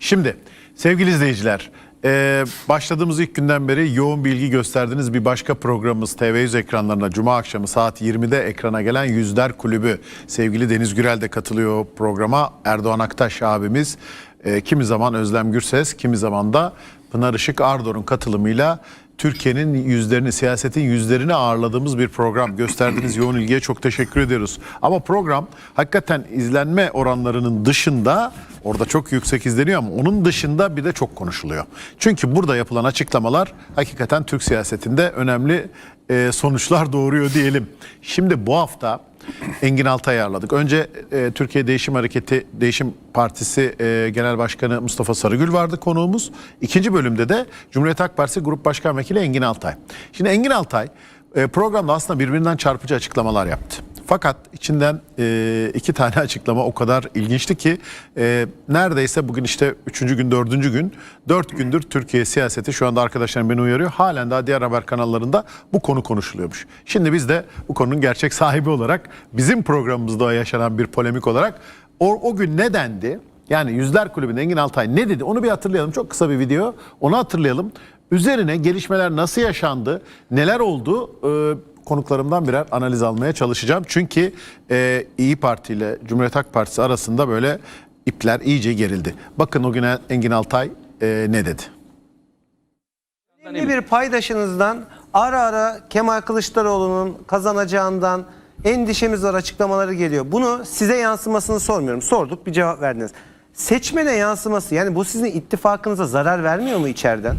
Şimdi sevgili izleyiciler e, başladığımız ilk günden beri yoğun bilgi gösterdiğiniz bir başka programımız TV100 ekranlarına Cuma akşamı saat 20'de ekrana gelen Yüzler Kulübü. Sevgili Deniz Gürel de katılıyor programa. Erdoğan Aktaş abimiz e, kimi zaman Özlem Gürses kimi zaman da Pınar Işık Ardor'un katılımıyla Türkiye'nin yüzlerini, siyasetin yüzlerini ağırladığımız bir program. Gösterdiğiniz yoğun ilgiye çok teşekkür ediyoruz. Ama program hakikaten izlenme oranlarının dışında, orada çok yüksek izleniyor ama onun dışında bir de çok konuşuluyor. Çünkü burada yapılan açıklamalar hakikaten Türk siyasetinde önemli e, sonuçlar doğuruyor diyelim. Şimdi bu hafta Engin Altay'ı ağırladık. Önce e, Türkiye Değişim Hareketi Değişim Partisi e, Genel Başkanı Mustafa Sarıgül vardı konuğumuz. İkinci bölümde de Cumhuriyet Halk Partisi Grup Başkan Vekili Engin Altay. Şimdi Engin Altay e, programda aslında birbirinden çarpıcı açıklamalar yaptı. Fakat içinden e, iki tane açıklama o kadar ilginçti ki e, neredeyse bugün işte üçüncü gün dördüncü gün dört gündür Türkiye siyaseti şu anda arkadaşlarım beni uyarıyor. Halen daha diğer haber kanallarında bu konu konuşuluyormuş. Şimdi biz de bu konunun gerçek sahibi olarak bizim programımızda yaşanan bir polemik olarak o, o gün ne dendi? Yani Yüzler Kulübü'nde Engin Altay ne dedi? Onu bir hatırlayalım. Çok kısa bir video. Onu hatırlayalım. Üzerine gelişmeler nasıl yaşandı? Neler oldu? Ee, konuklarımdan birer analiz almaya çalışacağım. Çünkü e, İyi Parti ile Cumhuriyet Halk Partisi arasında böyle ipler iyice gerildi. Bakın o gün Engin Altay e, ne dedi? Önemli bir paydaşınızdan ara ara Kemal Kılıçdaroğlu'nun kazanacağından endişemiz var açıklamaları geliyor. Bunu size yansımasını sormuyorum. Sorduk bir cevap verdiniz. Seçmene yansıması yani bu sizin ittifakınıza zarar vermiyor mu içeriden?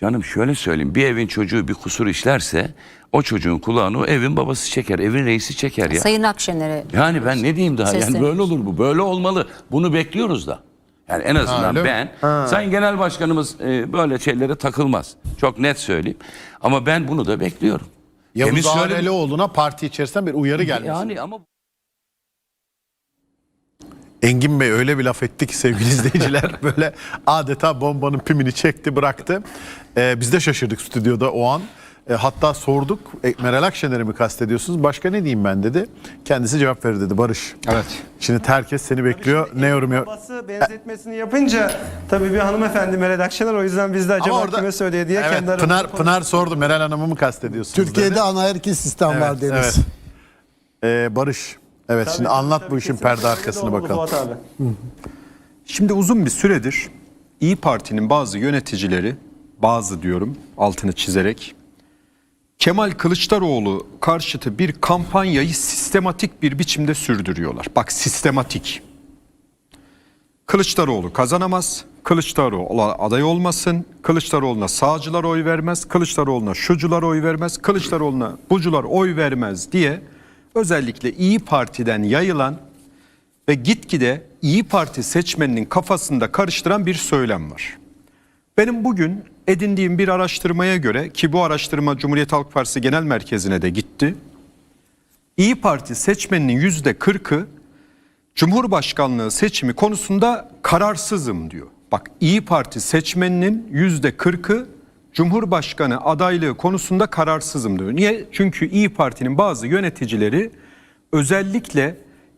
Canım şöyle söyleyeyim bir evin çocuğu bir kusur işlerse o çocuğun kulağını o evin babası çeker, evin reisi çeker ya. Sayın Akşener'e Yani ben ne diyeyim daha yani böyle olur bu böyle olmalı bunu bekliyoruz da. Yani en azından mi? ben Sayın Genel Başkanımız e, böyle şeylere takılmaz. Çok net söyleyeyim. Ama ben bunu da bekliyorum. Yavuz. Ağrelioğlu'na parti içerisinden bir uyarı gelmesi. Yani ama Engin Bey öyle bir laf etti ki sevgili izleyiciler böyle adeta bombanın pimini çekti bıraktı. Ee, biz de şaşırdık stüdyoda o an. Ee, hatta sorduk e, Meral Akşener'i mi kastediyorsunuz? Başka ne diyeyim ben dedi. Kendisi cevap verir dedi Barış. Evet. Şimdi herkes seni bekliyor. Ne yorum yap? Babası benzetmesini yapınca tabii bir hanımefendi Meral Akşener o yüzden biz de acaba kime söylüyor diye evet, kendi Pınar, Pınar sordu Meral Hanım'ı mı kastediyorsunuz Türkiye'de dedi. anaerkil sistem Evet, var Deniz. evet. Ee, Barış. Evet Tabii, şimdi anlat tabii, bu işin perde arkasını bakalım. Fuat abi. Şimdi uzun bir süredir İyi Parti'nin bazı yöneticileri, bazı diyorum altını çizerek, Kemal Kılıçdaroğlu karşıtı bir kampanyayı sistematik bir biçimde sürdürüyorlar. Bak sistematik. Kılıçdaroğlu kazanamaz, Kılıçdaroğlu aday olmasın, Kılıçdaroğlu'na sağcılar oy vermez, Kılıçdaroğlu'na şucular oy vermez, Kılıçdaroğlu'na bucular oy vermez diye özellikle İyi Parti'den yayılan ve gitgide İyi Parti seçmeninin kafasında karıştıran bir söylem var. Benim bugün edindiğim bir araştırmaya göre ki bu araştırma Cumhuriyet Halk Partisi Genel Merkezi'ne de gitti. İyi Parti seçmeninin yüzde kırkı Cumhurbaşkanlığı seçimi konusunda kararsızım diyor. Bak İyi Parti seçmeninin yüzde kırkı Cumhurbaşkanı adaylığı konusunda kararsızım diyor. Niye? Çünkü İyi Parti'nin bazı yöneticileri özellikle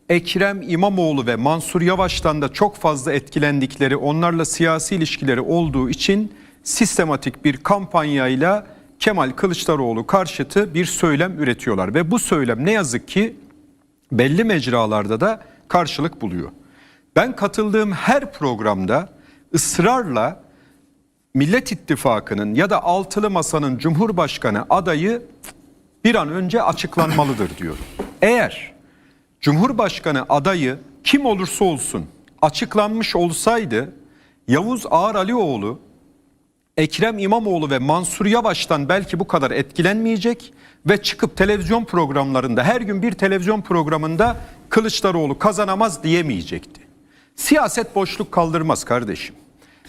Ekrem İmamoğlu ve Mansur Yavaş'tan da çok fazla etkilendikleri, onlarla siyasi ilişkileri olduğu için sistematik bir kampanyayla Kemal Kılıçdaroğlu karşıtı bir söylem üretiyorlar. Ve bu söylem ne yazık ki belli mecralarda da karşılık buluyor. Ben katıldığım her programda ısrarla Millet İttifakı'nın ya da Altılı Masa'nın Cumhurbaşkanı adayı bir an önce açıklanmalıdır diyorum. Eğer Cumhurbaşkanı adayı kim olursa olsun açıklanmış olsaydı Yavuz Ağar Alioğlu Ekrem İmamoğlu ve Mansur Yavaş'tan belki bu kadar etkilenmeyecek ve çıkıp televizyon programlarında her gün bir televizyon programında Kılıçdaroğlu kazanamaz diyemeyecekti. Siyaset boşluk kaldırmaz kardeşim.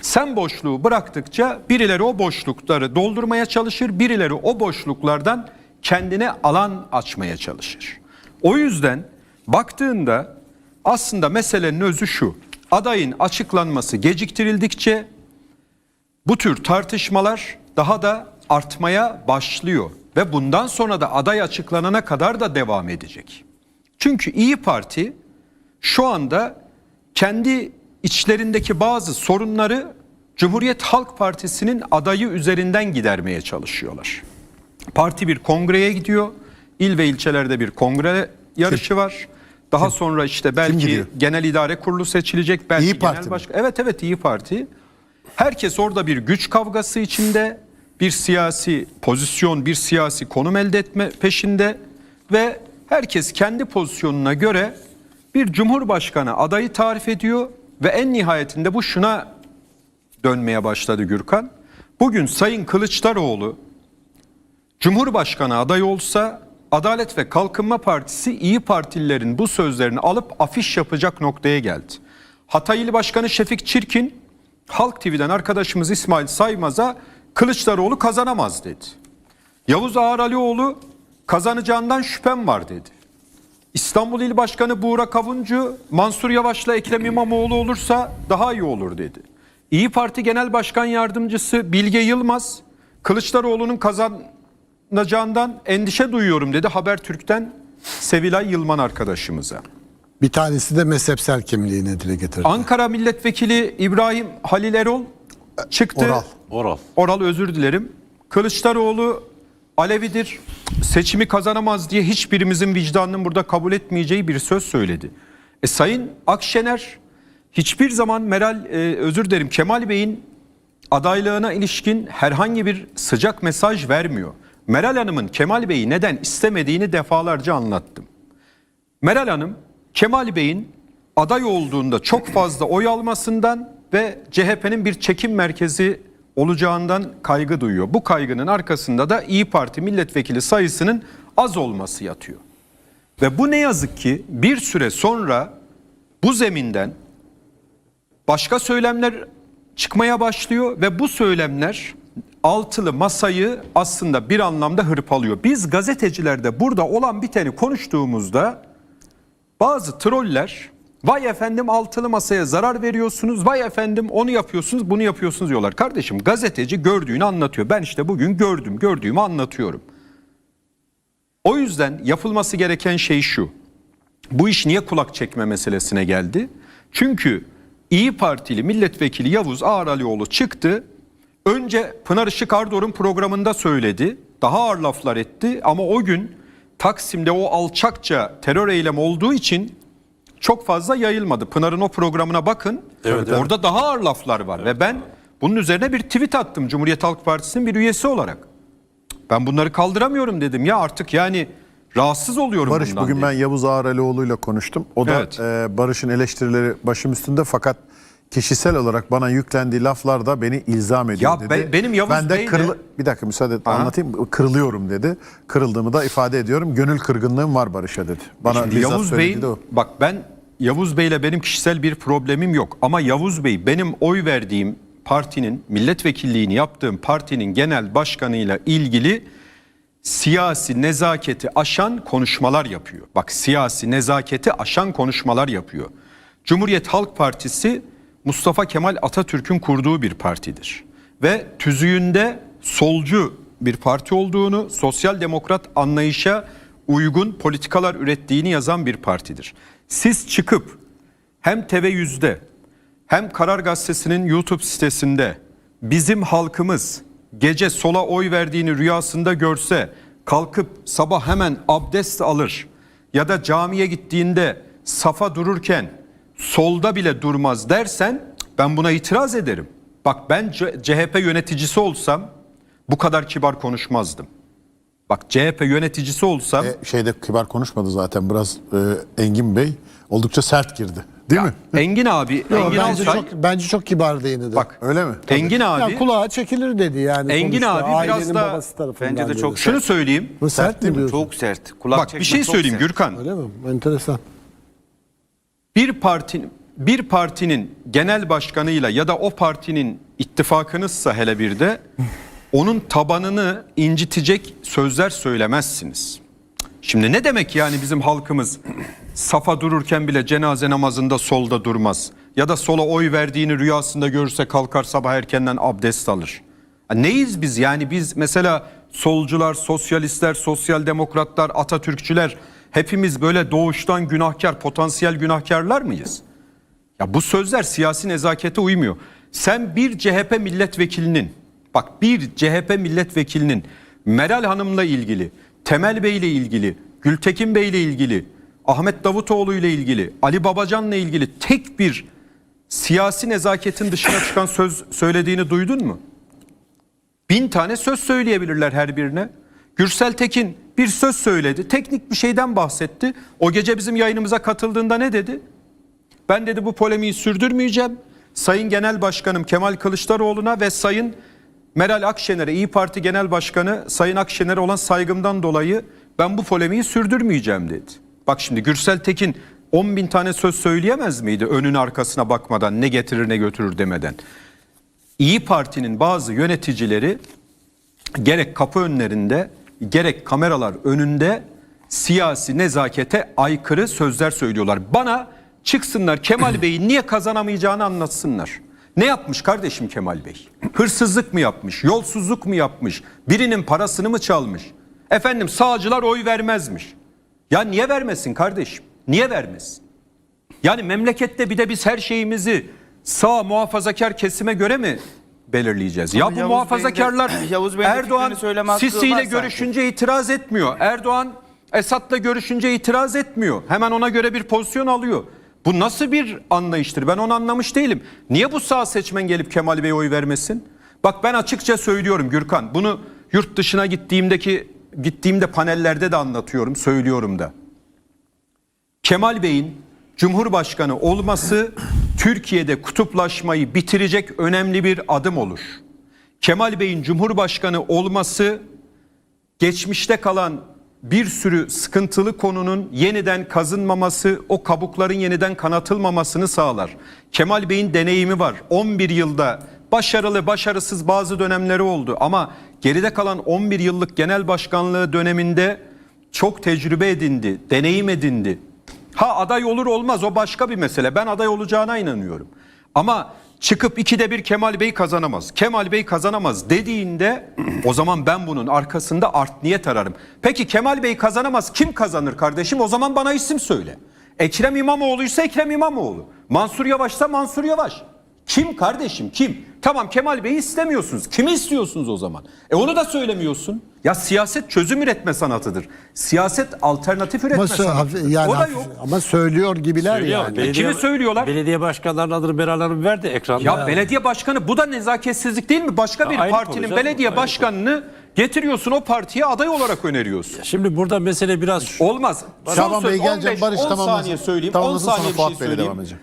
Sen boşluğu bıraktıkça birileri o boşlukları doldurmaya çalışır, birileri o boşluklardan kendine alan açmaya çalışır. O yüzden baktığında aslında meselenin özü şu. Adayın açıklanması geciktirildikçe bu tür tartışmalar daha da artmaya başlıyor ve bundan sonra da aday açıklanana kadar da devam edecek. Çünkü İyi Parti şu anda kendi içlerindeki bazı sorunları Cumhuriyet Halk Partisi'nin adayı üzerinden gidermeye çalışıyorlar. Parti bir kongreye gidiyor. İl ve ilçelerde bir kongre yarışı var. Daha sonra işte belki genel idare kurulu seçilecek. Belki İYİ Parti genel mi? başkan. Evet evet İyi Parti. Herkes orada bir güç kavgası içinde, bir siyasi pozisyon, bir siyasi konum elde etme peşinde ve herkes kendi pozisyonuna göre bir cumhurbaşkanı adayı tarif ediyor ve en nihayetinde bu şuna dönmeye başladı Gürkan. Bugün Sayın Kılıçdaroğlu Cumhurbaşkanı aday olsa Adalet ve Kalkınma Partisi İyi Partililerin bu sözlerini alıp afiş yapacak noktaya geldi. Hatay İl Başkanı Şefik Çirkin Halk TV'den arkadaşımız İsmail Saymaz'a Kılıçdaroğlu kazanamaz dedi. Yavuz Ağaralioğlu kazanacağından şüphem var dedi. İstanbul İl Başkanı Buğra Kavuncu Mansur Yavaş'la Ekrem İmamoğlu olursa daha iyi olur dedi. İyi Parti Genel Başkan Yardımcısı Bilge Yılmaz Kılıçdaroğlu'nun kazanacağından endişe duyuyorum dedi Habertürk'ten Sevilay Yılman arkadaşımıza. Bir tanesi de mezhepsel kimliğini dile getirdi. Ankara Milletvekili İbrahim Halil Erol çıktı. Oral. Oral. Oral özür dilerim. Kılıçdaroğlu Alevidir. Seçimi kazanamaz diye hiçbirimizin vicdanının burada kabul etmeyeceği bir söz söyledi. E, Sayın Akşener hiçbir zaman Meral e, özür dilerim Kemal Bey'in adaylığına ilişkin herhangi bir sıcak mesaj vermiyor. Meral Hanım'ın Kemal Bey'i neden istemediğini defalarca anlattım. Meral Hanım Kemal Bey'in aday olduğunda çok fazla oy almasından ve CHP'nin bir çekim merkezi olacağından kaygı duyuyor. Bu kaygının arkasında da İyi Parti milletvekili sayısının az olması yatıyor. Ve bu ne yazık ki bir süre sonra bu zeminden başka söylemler çıkmaya başlıyor ve bu söylemler altılı masayı aslında bir anlamda hırpalıyor. Biz gazetecilerde burada olan biteni konuştuğumuzda bazı troller vay efendim altılı masaya zarar veriyorsunuz, vay efendim onu yapıyorsunuz, bunu yapıyorsunuz diyorlar. Kardeşim gazeteci gördüğünü anlatıyor. Ben işte bugün gördüm, gördüğümü anlatıyorum. O yüzden yapılması gereken şey şu. Bu iş niye kulak çekme meselesine geldi? Çünkü İyi Partili milletvekili Yavuz Ağralioğlu çıktı. Önce Pınar Işık Ardor'un programında söyledi. Daha ağır laflar etti ama o gün Taksim'de o alçakça terör eylemi olduğu için çok fazla yayılmadı. Pınar'ın o programına bakın. Orada daha ağır laflar var ve ben bunun üzerine bir tweet attım Cumhuriyet Halk Partisi'nin bir üyesi olarak. Ben bunları kaldıramıyorum dedim ya artık yani rahatsız oluyorum Barış bundan bugün dedim. ben Yavuz Ağralioğlu'yla konuştum. O da Evet. e, Barış'ın eleştirileri başım üstünde fakat kişisel olarak bana yüklendiği laflar da beni ilzam ediyor Ya dedi. be- benim Yavuz ben de Bey kırıl- bir dakika müsaade et anlatayım. Kırılıyorum dedi. Kırıldığımı da ifade ediyorum. Gönül kırgınlığım var Barış'a dedi. Bana Şimdi Yavuz o. bak ben Yavuz Bey'le benim kişisel bir problemim yok ama Yavuz Bey benim oy verdiğim partinin milletvekilliğini yaptığım partinin genel başkanıyla ilgili siyasi nezaketi aşan konuşmalar yapıyor. Bak siyasi nezaketi aşan konuşmalar yapıyor. Cumhuriyet Halk Partisi Mustafa Kemal Atatürk'ün kurduğu bir partidir. Ve tüzüğünde solcu bir parti olduğunu, sosyal demokrat anlayışa uygun politikalar ürettiğini yazan bir partidir. Siz çıkıp hem TV100'de hem Karar Gazetesi'nin YouTube sitesinde bizim halkımız gece sola oy verdiğini rüyasında görse kalkıp sabah hemen abdest alır ya da camiye gittiğinde safa dururken solda bile durmaz dersen ben buna itiraz ederim. Bak ben CHP yöneticisi olsam bu kadar kibar konuşmazdım. Bak CHP yöneticisi olsam E, şeyde kibar konuşmadı zaten biraz e, Engin Bey oldukça sert girdi. Değil mi? Engin abi, Yo, Engin bence Altay- çok bence çok kibar değindi. bak Öyle mi? Engin abi ya kulağa çekilir dedi yani. Engin abi biraz da- Bence de dedi. çok şunu söyleyeyim. Bu sert mi diyorsun? Çok sert. Kulak Bak bir şey söyleyeyim sert. Gürkan. Öyle mi? Enteresan. bir parti bir partinin genel başkanıyla ya da o partinin ittifakınızsa hele bir de onun tabanını incitecek sözler söylemezsiniz. Şimdi ne demek yani bizim halkımız safa dururken bile cenaze namazında solda durmaz ya da sola oy verdiğini rüyasında görürse kalkar sabah erkenden abdest alır. Neyiz biz yani biz mesela solcular, sosyalistler, sosyal demokratlar, Atatürkçüler hepimiz böyle doğuştan günahkar, potansiyel günahkarlar mıyız? Ya bu sözler siyasi nezakete uymuyor. Sen bir CHP milletvekilinin bak bir CHP milletvekilinin Meral Hanım'la ilgili, Temel Bey ile ilgili, Gültekin Bey ile ilgili, Ahmet Davutoğlu ile ilgili, Ali Babacan'la ilgili tek bir siyasi nezaketin dışına çıkan söz söylediğini duydun mu? Bin tane söz söyleyebilirler her birine. Gürsel Tekin bir söz söyledi. Teknik bir şeyden bahsetti. O gece bizim yayınımıza katıldığında ne dedi? Ben dedi bu polemiği sürdürmeyeceğim. Sayın Genel Başkanım Kemal Kılıçdaroğlu'na ve Sayın Meral Akşener'e İyi Parti Genel Başkanı Sayın Akşener'e olan saygımdan dolayı ben bu polemiği sürdürmeyeceğim dedi. Bak şimdi Gürsel Tekin 10 bin tane söz söyleyemez miydi önün arkasına bakmadan ne getirir ne götürür demeden. İyi Parti'nin bazı yöneticileri gerek kapı önlerinde gerek kameralar önünde siyasi nezakete aykırı sözler söylüyorlar. Bana çıksınlar Kemal Bey'in niye kazanamayacağını anlatsınlar. Ne yapmış kardeşim Kemal Bey? Hırsızlık mı yapmış? Yolsuzluk mu yapmış? Birinin parasını mı çalmış? Efendim sağcılar oy vermezmiş. Ya niye vermesin kardeşim? Niye vermesin? Yani memlekette bir de biz her şeyimizi sağ muhafazakar kesime göre mi belirleyeceğiz? ya bu Yavuz Bey'in de- muhafazakarlar Yavuz Bey'in de Erdoğan Sisi ile sanki. görüşünce itiraz etmiyor. Erdoğan Esad'la görüşünce itiraz etmiyor. Hemen ona göre bir pozisyon alıyor. Bu nasıl bir anlayıştır? Ben onu anlamış değilim. Niye bu sağ seçmen gelip Kemal Bey'e oy vermesin? Bak ben açıkça söylüyorum Gürkan. Bunu yurt dışına gittiğimdeki gittiğimde panellerde de anlatıyorum, söylüyorum da. Kemal Bey'in Cumhurbaşkanı olması Türkiye'de kutuplaşmayı bitirecek önemli bir adım olur. Kemal Bey'in Cumhurbaşkanı olması geçmişte kalan bir sürü sıkıntılı konunun yeniden kazınmaması, o kabukların yeniden kanatılmamasını sağlar. Kemal Bey'in deneyimi var. 11 yılda başarılı, başarısız bazı dönemleri oldu ama geride kalan 11 yıllık genel başkanlığı döneminde çok tecrübe edindi, deneyim edindi. Ha aday olur olmaz o başka bir mesele. Ben aday olacağına inanıyorum. Ama çıkıp ikide bir Kemal Bey kazanamaz. Kemal Bey kazanamaz dediğinde o zaman ben bunun arkasında art niyet ararım. Peki Kemal Bey kazanamaz kim kazanır kardeşim? O zaman bana isim söyle. Ekrem İmamoğlu'ysa Ekrem İmamoğlu. Mansur Yavaş'sa Mansur Yavaş. Kim kardeşim kim? Tamam Kemal Bey'i istemiyorsunuz. Kimi istiyorsunuz o zaman? E onu da söylemiyorsun. Ya siyaset çözüm üretme sanatıdır. Siyaset alternatif üretme Ama, sö- sanatıdır. yani o da yok. ama söylüyor gibiler Söylüyor. yani. Belediye- kimi söylüyorlar? Belediye başkanlarının adını beralarını verdi ekranda. Ya belediye başkanı bu da nezaketsizlik değil mi? Başka bir Aynı partinin belediye aynı başkanını getiriyorsun o partiye aday olarak öneriyorsun. Şimdi burada mesele biraz şu. Olmaz. Son Şaban söz Bey gelecek 15, Barış 10 tamamlasın. saniye söyleyeyim. 10 Tamamlasın sonra saniye bir şey söyleyeyim. devam edeceğim.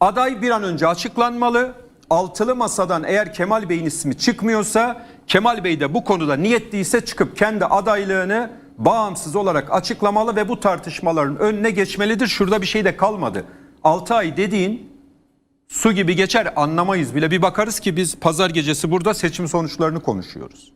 Aday bir an önce açıklanmalı. Altılı masadan eğer Kemal Bey'in ismi çıkmıyorsa Kemal Bey de bu konuda niyetliyse çıkıp kendi adaylığını bağımsız olarak açıklamalı ve bu tartışmaların önüne geçmelidir. Şurada bir şey de kalmadı. 6 ay dediğin su gibi geçer anlamayız bile. Bir bakarız ki biz pazar gecesi burada seçim sonuçlarını konuşuyoruz.